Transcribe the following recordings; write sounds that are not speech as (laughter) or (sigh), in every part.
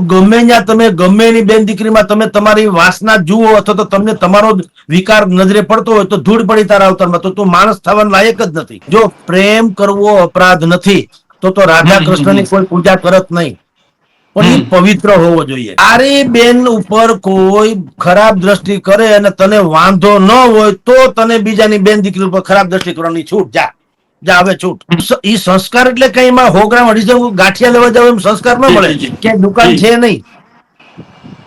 ગમે ત્યાં તમે ગમે એની બેન દીકરીમાં તમે તમારી વાસના જુઓ અથવા તો તમને તમારો વિકાર નજરે પડતો હોય તો ધૂળ પડી તારા અવતારમાં. તો તું માણસ થવાનું લાયક જ નથી. જો પ્રેમ કરવો અપરાધ નથી તો તો રાધા કૃષ્ણની કોઈ પૂજા કરત નહીં. પણ પવિત્ર હોવો જોઈએ. તારી બેન ઉપર કોઈ ખરાબ દ્રષ્ટિ કરે અને તને વાંધો ન હોય તો તને બીજાની બેન દીકરી ઉપર ખરાબ દ્રષ્ટિ કરવાની છૂટ જા. હવે છૂટ. એ સંસ્કાર એટલે કઈ એમાં સો ગ્રામ અઢીસો ગાંઠિયા લેવા જાવ એમ સંસ્કાર ન મળે. કે દુકાન છે નહીં.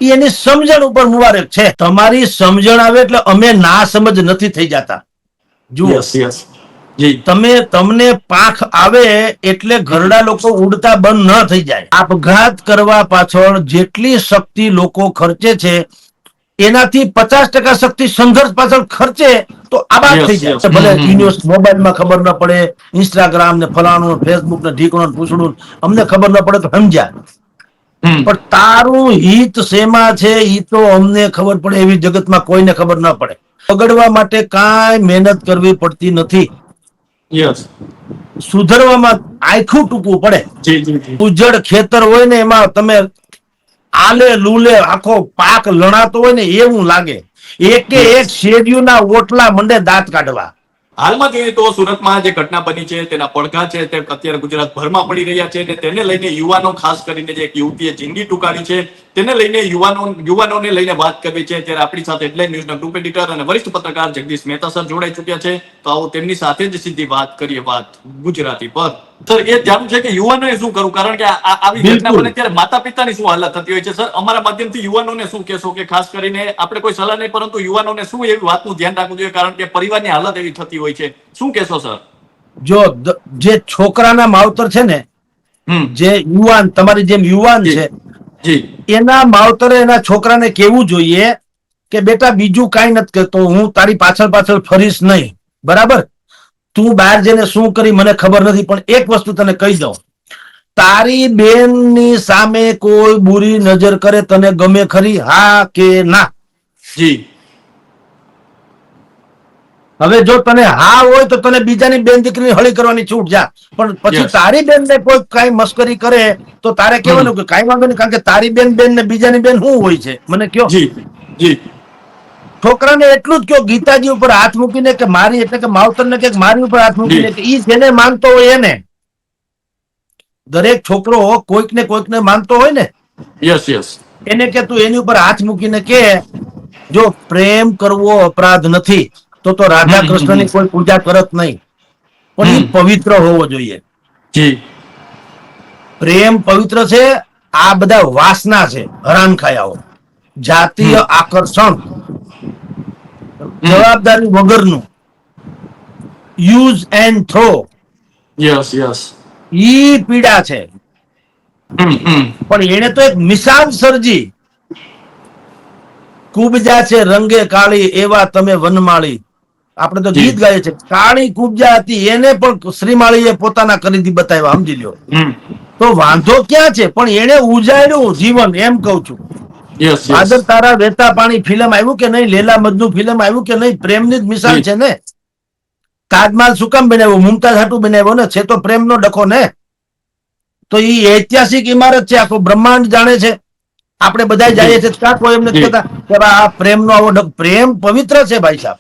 એની સમજણ ઉપર મુબારક છે. તમારી સમજણ આવે એટલે અમે ના સમજ નથી થઈ જતા. જુઓ. તમે તમને પાંખ આવે એટલે ઘરડા લોકો ઉડતા બંધ ન થઈ જાય. આપઘાત કરવા પાછળ જેટલી શક્તિ લોકો ખર્ચે છે એનાથી પચાસ ટકા શક્તિ સંઘર્ષ પાછળ ખર્ચે તો આબાદ થઈ જાય. ભલે. યુનિવર્સ મોબાઈલમાં ખબર ન પડે ઇન્સ્ટાગ્રામ ને ફલાણું ફેસબુક ને ઢીકણું પૂછડું અમને ખબર ન પડે તો સમજ્યા. પણ તારું હિત શેમાં છે ઈ તો અમને ખબર પડે એવી જગતમાં કોઈને ખબર ન પડે. બગડવા માટે કાંઈ મહેનત કરવી પડતી નથી. સુધરવામાં આખું ટૂંકવું પડે. ઉજ્જડ ખેતર હોય ને એમાં તમે આલે લુલે આખો પાક લણાતો હોય ને એવું લાગે. એકે એક શેરડીઓના ઓટલા મંડે દાંત કાઢવા. હાલમાં જોઈએ તો સુરતમાં જે ઘટના બની છે તેના પડઘા છે તે અત્યારે ગુજરાત ભરમાં પડી રહ્યા છે તેને લઈને યુવાનો ખાસ કરીને જે એક યુવતીએ જિંદગી ટૂંકાવી છે તેને લઈને યુવાનો યુવાનોને લઈને વાત કરવી છે. ત્યારે આપણી સાથે હેડલાઇન ન્યૂઝના ગ્રુપ એડિટર અને વરિષ્ઠ પત્રકાર જગદીશ મહેતા સર જોડાઈ ચુક્યા છે. તો આવો તેમની સાથે જ સીધી વાત કરીએ વાત ગુજરાતી પર. સર એ જાણવું છે કે યુવાનોએ શું કરવું કારણ કે આવી ઘટના બને ત્યારે માતા પિતાની શું હાલત થતી હોય છે? સર અમારા માધ્યમથી યુવાનોને શું કહેશો કે ખાસ કરીને આપણે કોઈ સલાહ નહીં પરંતુ યુવાનોને શું એવી વાતનું ધ્યાન રાખવું જોઈએ? કારણ કે પરિવારની હાલત એવી થતી હોય છે. શું કહેશો સર? જો જે છોકરાના માવતર છે ને જે યુવાન તમારી જેમ યુવાન છે એના માવતરે એના છોકરાને કેવું જોઈએ કે બેટા બીજું કાંઈ નથી કરતો હું તારી પાછળ પાછળ ફરીશ નહીં. બરાબર? તું બહાર જઈને શું કરી મને ખબર નથી પણ એક વસ્તુ તને કહી દઉં. તારી બેનની સામે કોઈ બુરી નજર કરે તને ગમે ખરી? હા કે ના? જી. હવે જો તને હા હોય તો તને બીજાની બેન દીકરીની હળી કરવાની છૂટ જા. પણ પછી તારી બેન ને કોઈ કઈ મસ્કરી કરે તો તારે કહેવાનું કે કઈ વાંધો નહીં કારણ કે તારી બેન બેન ને બીજાની બેન શું હોય છે? મને કયો? છોકરાને એટલું જ કયો ગીતાજી ઉપર હાથ મૂકીને કે મારી એટલે કે માવતરને કે મારી ઉપર હાથ મૂકીને. કે ઈ જેને માનતો હોય એને. દરેક છોકરો કોઈક ને કોઈક ને માનતો હોય ને? યસ યસ એને કે તું એની ઉપર હાથ મૂકીને કે જો પ્રેમ કરવો અપરાધ નથી તો તો રાધા કૃષ્ણની કોઈ પૂજા કરત નહીં. પણ એ પવિત્ર હોવો જોઈએ. પ્રેમ પવિત્ર છે આ બધા વાસના છે હરામ ખાયાઓ. જાતીય આકર્ષણ. જવાબદારી વગરનું. Use and throw. Yes yes. ઈ પીડા છે. પણ એને તો એક મિસાલ સર્જી. કુબજા છે રંગે કાળી એવા તમે વનમાળી. આપણે તો ગીત ગાઈએ છે કાળી કુબજા હતી એને પણ શ્રીમાળીએ પોતાના કરી બતાવ્યા સમજી લ્યો. તો વાંધો ક્યાં છે? પણ એને ઉજાડ્યું જીવન એમ કઉ છું. યસ તારા વેતા પાણી ફિલ્મ આવ્યું કે નહીં? લેલા મજનુ ફિલ્મ આવ્યું કે નહીં? પ્રેમની જ મિસાલ છે ને? તાજમહાલ શું કામ બનાવ્યો? મુમતાઝ હાટુ બનાવ્યો ને? છે તો પ્રેમનો ડખો ને? તો એ ઐતિહાસિક ઇમારત છે આખું બ્રહ્માંડ જાણે છે. આપણે બધા જઈએ છીએ. ક્યાં કોઈ એમ નથી કહેતા કે આ પ્રેમનો આવો પ્રેમ પવિત્ર છે ભાઈ સાહેબ.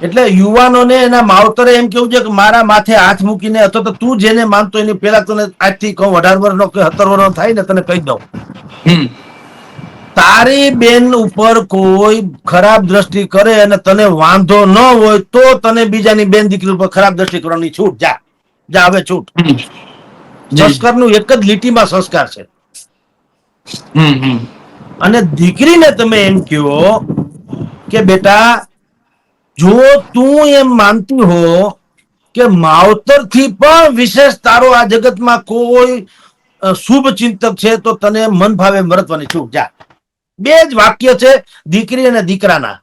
એટલે યુવાનોને એના માવતરે એમ કેવું છે કે મારા માથે હાથ મૂકીને અથવા તો તું જેને માનતો એની પેલા તને આજથી કહું અઢાર વર્ષનો કે સત્તર વર્ષનો થાય ને તને કહી દઉં. તારી બેન ઉપર કોઈ ખરાબ દ્રષ્ટિ કરે અને તને વાંધો ન હોય તો તને બીજાની બેન દીકરી ઉપર ખરાબ દ્રષ્ટિ કરવાની છૂટ જા. જા હવે છૂટ. સંસ્કારનું એક જ લીટીમાં સંસ્કાર છે. અને દીકરીને તમે એમ કહો કે બેટા જો તું એમ માનતી હો કે માવતરથી પણ વિશેષ તારો આ જગતમાં કોઈ શુભ ચિંતક છે તો તને મન ભાવે મરતવાની. છૂટ જા. બે જ વાક્ય છે દીકરી અને દીકરાના.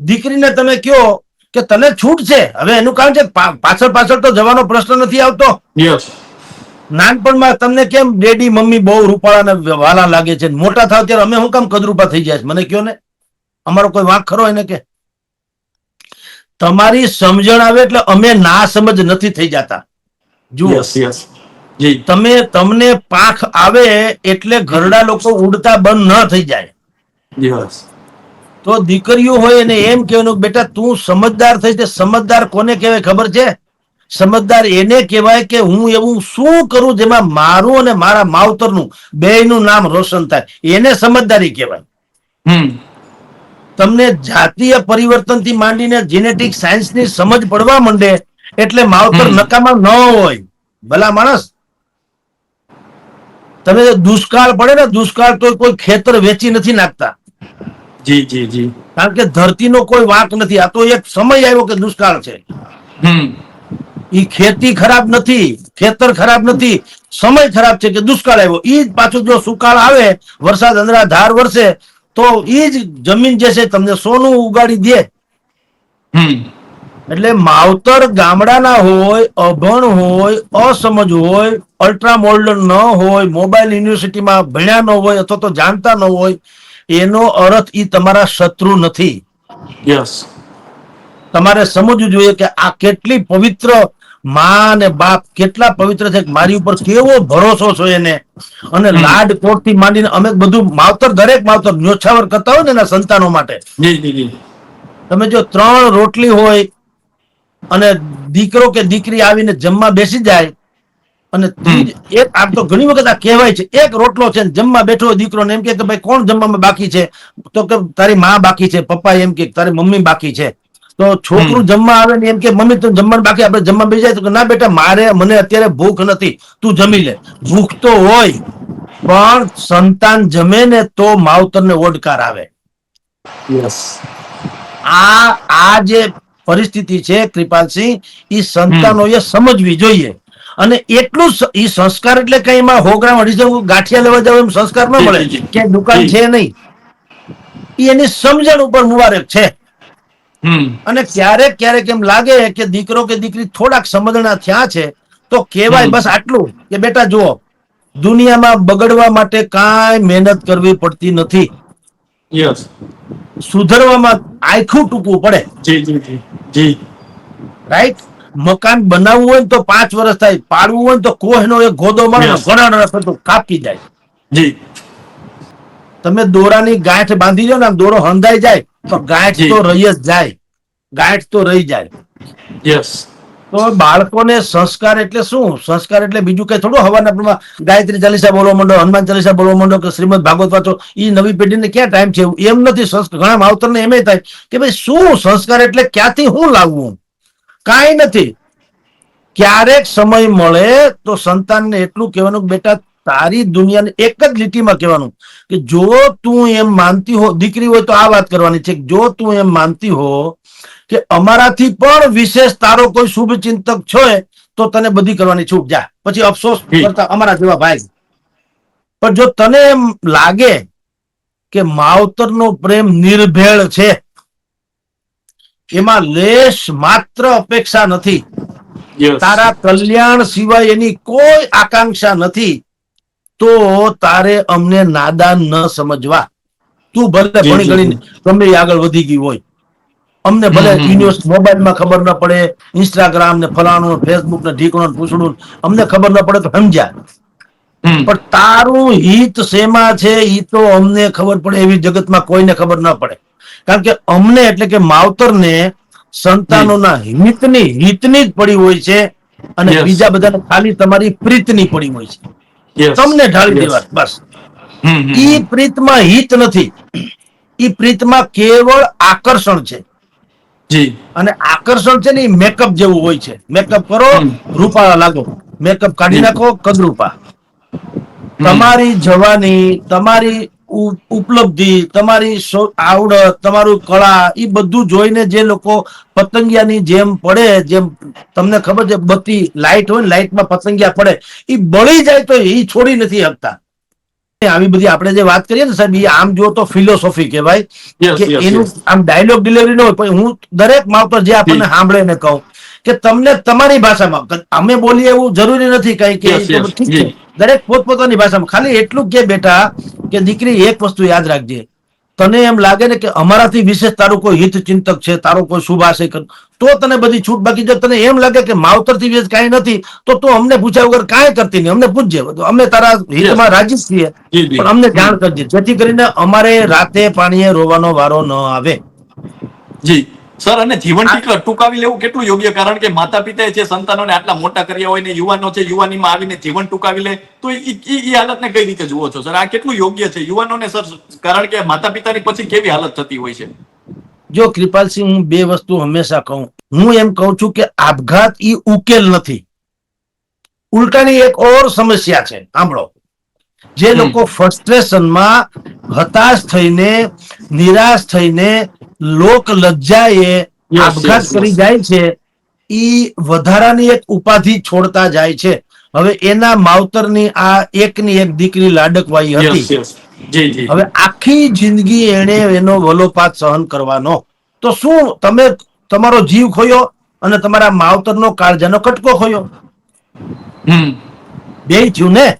દીકરીને તમે કયો કે તને છૂટ છે. હવે એનું કારણ છે પાછળ પાછળ તો જવાનો પ્રશ્ન નથી આવતો. નાનપણમાં તમને કેમ ડેડી મમ્મી બહુ રૂપાળા ને વાલા લાગે છે? મોટા થાવ ત્યારે અમે શું કામ કદરૂપા થઈ જાય મને કયો ને. અમારો કોઈ વાંક ખરો એને કે? તમારી સમજણ આવે એટલે અમે ના સમજ નથી થઈ જતા. જુઓ. તમે તમને પાંખ આવે એટલે ઘરડા લોકો ઉડતા બંધ ન થઈ જાય. તો દીકરીઓ હોય એને એમ કહેવાનું બેટા તું સમજદાર થઈ તે સમજદાર કોને કહેવાય ખબર છે? સમજદાર એને કહેવાય કે હું એવું શું કરું જેમાં મારું અને મારા માવતરનું બેયનું નામ રોશન થાય. એને સમજદારી કહેવાય. હમ. તમને જાતીય પરિવર્તનથી માંડીને જેનેટિક સાયન્સની સમજ પડવા માંડે એટલે માવતર. નકામા ન હોય. ભલા માણસ. તમે દુષ્કાળ પડે ને દુષ્કાળ તો કોઈ ખેતર વેચી નથી નાખતા. જી જી જી. કારણ કે ધરતીનો કોઈ વાંક નથી. આ તો એક સમય આવ્યો કે દુષ્કાળ છે. ઈ ખેતી ખરાબ નથી ખેતર ખરાબ નથી. સમય ખરાબ છે કે દુષ્કાળ આવ્યો. ઈ જ પાછું જો સુકાળ આવે વરસાદ અંદરા ધાર વરસે તો એ જ જમીન જે છે તમને સોનું ઉગાડી દે. એટલે માવતર ગામડાના હોય અભણ હોય અસમજ હોય અલ્ટ્રા મોડર્ન ન હોય મોબાઈલ યુનિવર્સિટીમાં ભણ્યા ન હોય અથવા તો જાણતા ન હોય એનો અર્થ એ તમારા શત્રુ નથી. યસ તમારે સમજવું જોઈએ કે આ કેટલી પવિત્ર માં અને બાપ કેટલા પવિત્ર છે મારી ઉપર કેવો ભરોસો છે એને? અને લાડ કોટથી માંડીને અમે બધું માવતર દરેક માવતર ન્યોછાવર કરતા હોય ને એના સંતાનો માટે. તમે જો ત્રણ રોટલી હોય અને દીકરો કે દીકરી આવીને જમવા બેસી જાય અને એક આ તો ઘણી વખત આ કહેવાય છે એક રોટલો છે ને જમવા બેઠો હોય દીકરો ને એમ કે કે ભાઈ કોણ જમવામાં બાકી છે? તો કે તારી માં બાકી છે પપ્પા એમ કે તારી મમ્મી બાકી છે. તો છોકરું જમવા આવે ને એમ કે મમ્મી તું જમવાનું બાકી આપણે જમવા બેસી જાય તો ના બેટા મારે મને અત્યારે ભૂખ નથી. તું જમી લે. ભૂખ તો હોય પણ સંતાન જમે ને તો માવતરને ઓડકાર આવે. યસ આ આ જે પરિસ્થિતિ છે કૃપાલસિંહ એ સંતાનોએ સમજવી જોઈએ. અને એટલું એ સંસ્કાર એટલે કઈ એમાં સો ગ્રામ અઢીસો ગાંઠિયા લેવા જાવ એમ સંસ્કાર ન મળે. ક્યાંય દુકાન છે નહીં. એની સમજણ ઉપર મુબારક છે. અને ક્યારેક ક્યારેક એમ લાગે કે દીકરો કે દીકરી થોડાક સમજણા થયા છે તો કહેવાય બસ આટલું કે બેટા જુઓ દુનિયામાં બગડવા માટે કાંઈ મહેનત કરવી પડતી નથી. યસ સુધરવામાં આખું ટૂંકવું પડે. જી જી જી જી. રાઈટ મકાન બનાવવું હોય તો પાંચ વર્ષ થાય પાડવું હોય ને તો કોહનો એક ગોદો મારો ઘણા કાપી જાય. જી. તમે દોરાની ગાંઠ બાંધી દો ને આમ દોરો હંધાઈ જાય તો ગાંઠ તો રહી જ જાય. ગાંઠ તો રહી જાય. યસ તો બાળકોને સંસ્કાર એટલે શું? સંસ્કાર એટલે બીજું કઈ થોડું? હવાના પ્રમાણ ગાયત્રી ચાલીસા બોલવા માંડો હનુમાન ચાલીસા બોલવા માંડો કે શ્રીમદ ભાગવત વાંચો એ નવી પેઢીને ક્યાં ટાઈમ છે? એમ નથી. સંસ્કાર ઘણા માવતરને એમ થાય કે ભાઈ શું સંસ્કાર એટલે ક્યાંથી હું લાવવું? કાંઈ નથી. ક્યારેક સમય મળે તો સંતાનને એટલું કહેવાનું કે બેટા તારી દુનિયાને એક જ લીટીમાં કહેવાનું કે જો તું એમ માનતી હો દીકરી હોય તો આ વાત કરવાની છે જો તું એમ માનતી હો કે અમારાથી પણ વિશેષ તારો કોઈ શુભ ચિંતક છે તો તને બધી કરવાની છૂટ. જા. પછી અફસોસ કરતા અમારા જેવા ભાઈ. પણ જો તને એમ લાગે કે માવતરનો પ્રેમ નિર્ભેળ છે એમાં લેશ માત્ર અપેક્ષા નથી. તારા કલ્યાણ સિવાય એની કોઈ આકાંક્ષા નથી. તો તારે અમને નાદાન ન સમજવા. તું ભલે ભણી જી, ગણીને ગમે આગળ વધી ગઈ હોય. અમને ભલે. યુનિવર્સ મોબાઈલમાં ખબર ન પડે ઇન્સ્ટાગ્રામ ને ફલાણું ફેસબુક ને ઢીકણું પૂછડું અમને ખબર ન પડે તો સમજ્યા. પણ તારું હિત શેમાં છે એ તો અમને ખબર પડે એવી જગતમાં કોઈને ખબર ન પડે. કારણ કે અમને એટલે કે માવતરને સંતાનોના હિતની હિતની જ પડી હોય છે અને. બીજા બધાને ખાલી તમારી પ્રીતની પડી હોય છે. તમને ઢાળી દેવા બસ. ઈ પ્રીતમાં હિત નથી. ઈ પ્રીતમાં કેવળ આકર્ષણ છે. જી. અને આકર્ષણ છે ને મેકઅપ જેવું હોય છે. મેકઅપ કરો રૂપાળા લાગો. મેકઅપ કાઢી નાખો કદરૂપા તમારી જવાની તમારી ઉપલબ્ધિ તમારી આવડત તમારું કળા એ બધું જોઈને જે લોકો પતંગિયાની જેમ પડે જેમ તમને ખબર છે બત્તી લાઈટ હોય ને લાઈટમાં પતંગિયા પડે એ બળી જાય તો એ છોડી નથી હકતા આવી બધી આપણે જે વાત કરીએ ને સાહેબ એ આમ જો તો ફિલોસોફી કહેવાય. કે એનું આમ ડાયલોગ ડિલિવરી ન હોય પણ હું દરેક માવતર જે આપણને સાંભળે ને કહું કે તમને તમારી ભાષામાં અમે બોલીએ એવું જરૂરી નથી કઈ કે ઠીક છે. દરેક પોતપોતાની ભાષામાં. ખાલી એટલું કે બેટા કે દીકરી એક વસ્તુ યાદ રાખજે. તને એમ લાગે ને કે અમારાથી વિશેષ તારું કોઈ હિત ચિંતક છે તારો કોઈ શુભાશય કર તો તને બધી છૂટ બાકી જો તને એમ લાગે કે માવતરથી વિશેષ કાંઈ નથી તો તું અમને પૂછ્યા વગર કાંઈ કરતી નહીં. અમને પૂછજે. અમે તારા હિતમાં રાજી છીએ. પણ અમને જાણ કરજે. જેથી કરીને અમારે રાતે પાણીએ રોવાનો વારો ન આવે. જી. સર અને જીવન ટીક- ટૂંકાવી લેવું કેટલું યોગ્ય? કારણ કે માતા પિતાએ જે સંતાનોને આટલા મોટા કર્યા હોય ને યુવાનો છે યુવાનીમાં આવીને જીવન ટૂંકાવી લે તો ઈ હાલતને કઈ રીતે જુઓ છો? સર આ કેટલું યોગ્ય છે? યુવાનોને સર કારણ કે માતા પિતાની પછી કેવી હાલત થતી હોય છે? જો કૃપાલસિંહ હું બે વસ્તુ હંમેશા કહું. હું એમ કહું છું કે આપઘાત ઈ ઉકેલ નથી. ઉલટાની એક ઓર સમસ્યા છે. સાંભળો. જે લોકો ફ્રસ્ટ્રેશનમાં હતાશ થઈને નિરાશ થઈને લોક લજ્જાએ આપઘાત કરી જાય છે ઈ વધારાની એક ઉપાધિ છોડતા જાય છે. હવે એના માવતરની આ એકની એક દીકરી લાડકવાઈ હતી. હવે આખી જિંદગી એને એનો વલોપાત સહન કરવાનો. તો શું તમે તમારો જીવ ખોયો અને તમારા માવતરનો કાળજાનો કટકો ખોયો? હમ. બે થયું ને?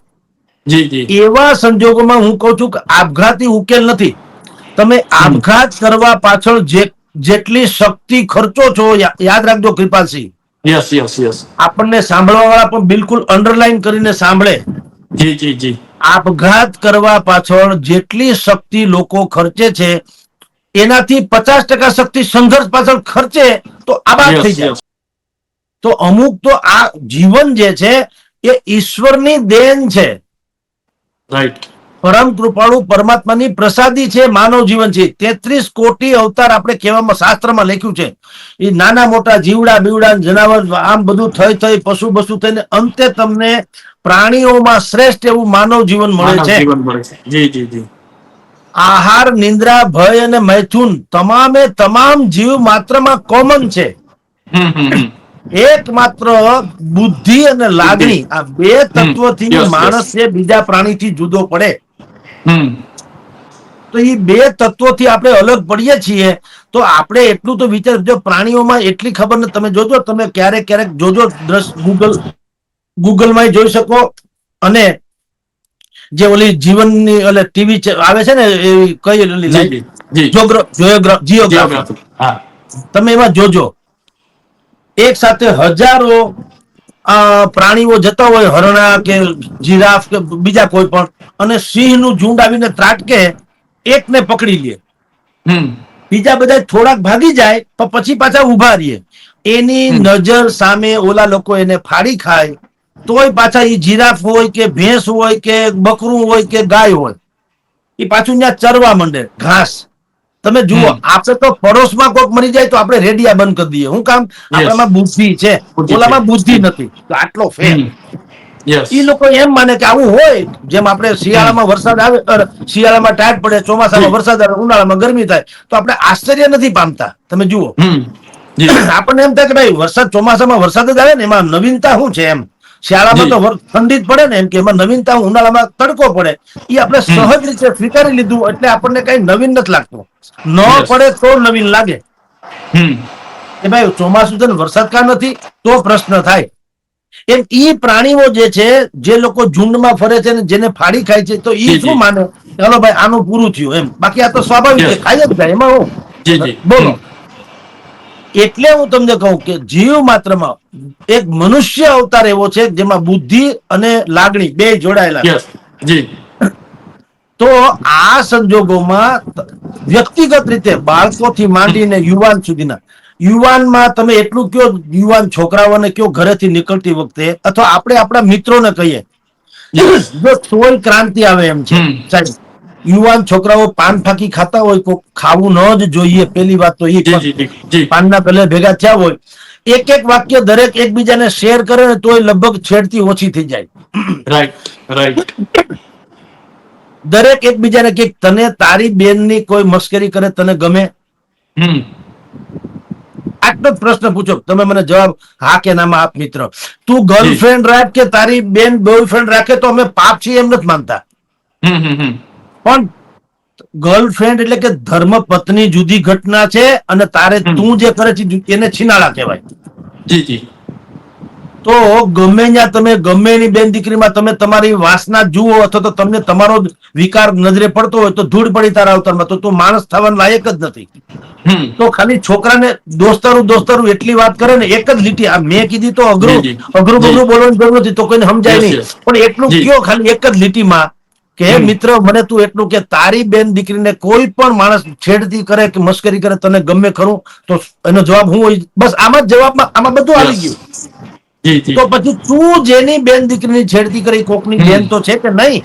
એવા સંજોગોમાં હું કહું છું કે આપઘાતી ઉકેલ નથી. તમે આપઘાત કરવા પાછળ જે જેટલી શક્તિ ખર્ચો છો યાદ રાખજો કૃપાલસિંહ. યસ યસ યસ આપણને સાંભળવા વાળા પણ બિલકુલ અંડરલાઈન કરીને સાંભળે. જી જી જી. આપઘાત કરવા પાછળ જેટલી શક્તિ લોકો ખર્ચે છે એનાથી પચાસ ટકા શક્તિ સંઘર્ષ પાછળ ખર્ચે તો આબાદ થઈ જાય. તો અમુક તો આ જીવન જે છે એ ઈશ્વરની દેન છે. રાઈટ પરમ કૃપાળુ પરમાત્માની પ્રસાદી છે માનવ જીવન છે. તેત્રીસ કોટી અવતાર આપણે કહેવામાં શાસ્ત્રમાં લખ્યું છે. એ નાના મોટા જીવડા બીવડા જનાવર આમ બધું થઈ થઈ પશુ બસુ થઈને અંતે તમને પ્રાણીઓમાં શ્રેષ્ઠ એવું માનવ જીવન મળે છે. જી જી જી. આહાર નિંદ્રા ભય અને મૈથુન તમામે તમામ જીવ માત્રમાં કોમન છે. એકમાત્ર બુદ્ધિ અને લાગણી. આ બે તત્વથી. માણસ છે બીજા પ્રાણીથી જુદો પડે. તો એ બે તત્વોથી આપણે અલગ પડીએ છીએ તો આપણે એટલું તો વિચાર જો પ્રાણીઓમાં એટલી ખબર ને તમે જોજો તમે ક્યારેક ક્યારેક જોજો દ્રશ ગૂગલ ગૂગલમાં જોઈ શકો. અને જે ઓલી જીવનની એટલે ટીવી આવે છે ને એવી કઈ ઓલી તમે એમાં જોજો. એક સાથે હજારો પ્રાણીઓ જતા હોય હરણા કે જીરાફ કે બીજા કોઈ પણ. અને સિંહનું ઝુંડ આવીને ત્રાટકે એકને પકડી લે. બીજા બધા થોડાક ભાગી જાય પણ પછી પાછા ઊભા રહીએ. એની નજર સામે ઓલા લોકો એને ફાડી ખાય તોય પાછા એ જીરાફ હોય કે ભેંસ હોય કે બકરું હોય કે ગાય હોય એ પાછું ત્યાં ચરવા માંડે ઘાસ. તમે જુઓ. આપણે તો પડોશમાં કોઈક મરી જાય તો આપણે રેડિયા બંધ કરી દઈએ. હું કામ? આપણામાં બુદ્ધિ છે. ઓલામાં બુદ્ધિ નથી. તો આટલો ફેર. એ લોકો એમ માને કે આવું હોય જેમ આપણે શિયાળામાં વરસાદ આવે શિયાળામાં ટાયર પડે ચોમાસામાં વરસાદ આવે ઉનાળામાં ગરમી થાય તો આપણે આશ્ચર્ય નથી પામતા. તમે જુઓ. (clears throat) આપણને એમ થાય કે ભાઈ વરસાદ ચોમાસામાં વરસાદ જ આવે ને એમાં નવીનતા શું છે એમ? શિયાળામાં તો ઠંડી જ પડે ને એમ કે એમાં નવીનતા? ઉનાળામાં તડકો પડે. એ આપણે સહજ રીતે સ્વીકારી લીધું એટલે આપણને કઈ નવીન નથી લાગતું. ન પડે તો નવીન લાગે. કે ભાઈ ચોમાસું છે ને વરસાદ કા નથી તો પ્રશ્ન થાય. એમ ઈ પ્રાણીઓ જે છે જે લોકો ઝુંડમાં ફરે છે ને જેને ફાડી ખાય છે તો ઈ શું માને? ચાલો ભાઈ આનું પૂરું થયું એમ. બાકી આ તો સ્વાભાવિક છે. ખાઈ જ જાય એમાં હું? બોલો. એટલે હું તમને કહું કે જીવ માત્રમાં એક મનુષ્ય અવતાર એવો છે જેમાં બુદ્ધિ અને લાગણી બે જોડાયેલા છે. તો આ સંજોગોમાં વ્યક્તિગત રીતે બાળકોથી માંડીને યુવાન સુધીના યુવાનમાં તમે એટલું કયો યુવાન છોકરાઓને કયો ઘરેથી નીકળતી વખતે અથવા આપણે આપણા મિત્રોને કહીએ. જો ક્રાંતિ આવે એમ છે સાહેબ યુવાન છોકરાઓ પાન ફાકી ખાતા હોય તો ખાવું ન જ જોઈએ પેલી વાત તો એ પાનના પહેલે ભેગા થયા હોય એક એક વાક્ય દરેક એકબીજાને શેર કરે ને તોય લગભગ છેડતી ઓછી થઈ જાય. રાઈટ રાઈટ દરેક એકબીજાને કે તને તારી બેનની કોઈ મસ્કરી કરે તને ગમે? આટલો જ પ્રશ્ન પૂછો. તમે મને જવાબ હા કે નામાં આપ મિત્ર. તું ગર્લફ્રેન્ડ રાખ કે તારી બેન બોયફ્રેન્ડ રાખે તો અમે પાપ છીએ એમ નથી માનતા. પણ ગર્લફ્રેન્ડ એટલે કે ધર્મ પત્ની જુદી ઘટના છે અને તારે તું જે કરે છે એને છીનાળા કહેવાય. જી જી. તો ગમે ત્યાં તમે ગમે એની બેન દીકરીમાં તમે તમારી વાસના જુઓ અથવા તો તમને તમારો વિકાર નજરે પડતો હોય તો ધૂળ પડી તારા અવતારમાં. તો તું માણસ થવા લાયક જ નથી. તો ખાલી છોકરાને દોસ્તારું દોસ્તારું એટલી વાત કરે ને એક જ લીટી. આ મેં કીધી તો અઘરું. અઘરું. બઘરું બોલવાની જરૂર નથી તો કોઈને સમજાય નહીં. પણ એટલું કયો ખાલી એક જ લીટીમાં કે મિત્ર મને તું એટલું કે તારી બેન દીકરીને કોઈ પણ માણસ છેડતી કરે કે મશ્કરી કરે તને ગમે ખરું? તો એનો જવાબ હું બસ આમાં જ જવાબમાં આમાં બધું આવી ગયું. તો પછી તું જેની બેન દીકરીની છેડતી કરી કોકની બેન તો છે કે નહીં?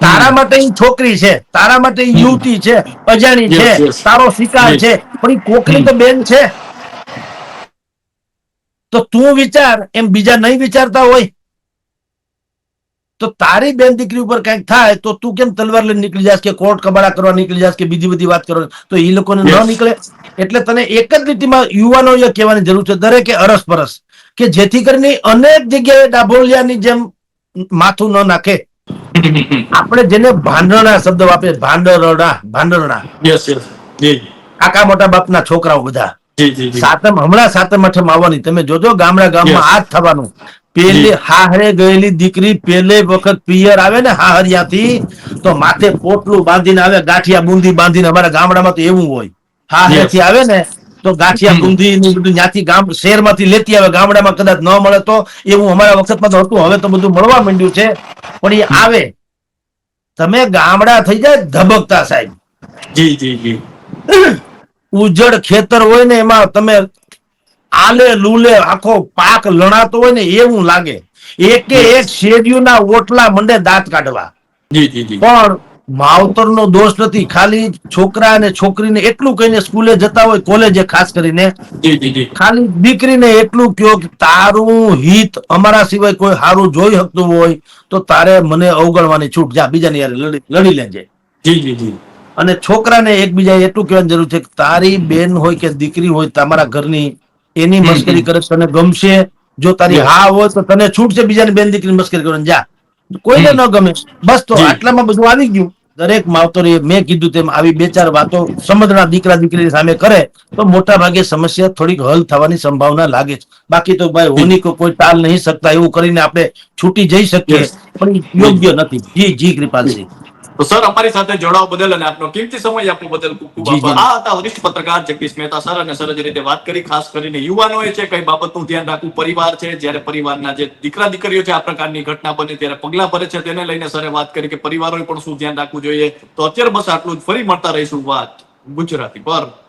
તારા માટે છોકરી છે તારા માટે યુવતી છે અજાણી છે. તારો શિકાર છે પણ કોકની તો બેન છે. તો તું વિચાર એમ બીજા નહીં વિચારતા હોય? તો તારી બેન દીકરી ઉપર કંઈક થાય તો તું કેમ તલવાર લઈને નીકળી જાસ કે કોર્ટ કબાડા કરવા નીકળી જાસ કે બીજી બધી વાત કરો? તો એ લોકોને ન નીકળે. એટલે તને એક જ લીટીમાં યુવાનોએ કહેવાની જરૂર છે દરેકે અરસ પરસ કે જેથી કરીને અનેક જગ્યાએ ડાભોલિયાની જેમ માથું ન નાખે. આપણે જેને ભાંડરણા શબ્દ વાપરીએ ભાંડરણા ભાંડરણા યસ યસ કાકા મોટા બાપના છોકરાઓ બધા. સાતમ હમણાં સાતમ આઠમ આવવાની. તમે જોજો ગામડા ગામમાં. આ જ થવાનું. પેલે. હાહરે ગયેલી દીકરી પેલે વખત પિયર આવે ને હાહરિયાથી તો માથે પોટલું બાંધીને આવે ગાંઠિયા બુંદી બાંધીને અમારા ગામડામાં તો એવું હોય. હાહરેથી આવે ને તો ગાંઠિયા. બુંદી ને બધું ત્યાંથી ગામ શહેરમાંથી લેતી આવે ગામડામાં કદાચ ન મળે તો એવું અમારા વખતમાં તો હતું. હવે તો બધું મળવા માંડ્યું છે. પણ એ આવે. તમે ગામડા થઈ જાય ધબકતા સાહેબ. જી જી જી. ઉજળ ખેતર હોય ને એમાં તમે આલે લૂલે આખો પાક લણાતો હોય ને એવું લાગે. એકે એક શેરડીઓના ઓટલા મંડે દાંત કાઢવા. જી જી જી. પણ માવતરનો દોષ નથી. ખાલી છોકરા અને છોકરીને એટલું કહીને સ્કૂલે જતા હોય કોલેજે ખાસ કરીને. ખાલી દીકરીને એટલું કયો કે તારું હિત અમારા સિવાય કોઈ સારું જોઈ શકતું હોય તો તારે મને અવગણવાની છૂટ. જા બીજાની યાર લડી લેજે. અને છોકરાને એકબીજા એટલું કહેવાની જરૂર છે કે તારી બેન હોય કે દીકરી હોય તમારા ઘરની એની મશ્કરી કરે તને ગમશે. જો તારી હા હોય તો તને છૂટ છે બીજાની બેન દીકરી મસ્કરી કરવાની. જા કોઈને ન ગમે. બસ તો આટલામાં બધું આવી ગયું. દરેક માવતરે મેં કીધું તેમ આવી બે ચાર વાતો સમજણા દીકરા દીકરી સામે કરે તો મોટા ભાગે સમસ્યા થોડીક હલ થવાની સંભાવના લાગે છે. બાકી તો ભાઈ હોની કોઈ ટાલ નહીં શકતા એવું કરીને આપણે છૂટી જઈ શકીએ પણ યોગ્ય નથી. જી જી કૃપાલસિંહ. તો સર અમારી સાથે જોડાવા બદલ અને આપનો કિંમતી સમય આપવા બદલ ખૂબ ખૂબ જી, જી. આભાર આ હતા વરિષ્ઠ પત્રકાર જગદીશ મહેતા સર અને સર જે રીતે વાત કરી ખાસ કરીને યુવાનોએ છે કઈ બાબતનું ધ્યાન રાખવું પરિવાર છે જ્યારે પરિવારના જે દીકરા દીકરીઓ છે આ પ્રકારની ઘટના બને ત્યારે પગલા ભરે છે તેને લઈને સરે વાત કરી કે પરિવારોએ પણ શું ધ્યાન રાખવું જોઈએ. તો અત્યારે બસ આટલું જ. ફરી મળતા રહીશું વાત ગુજરાતી પર.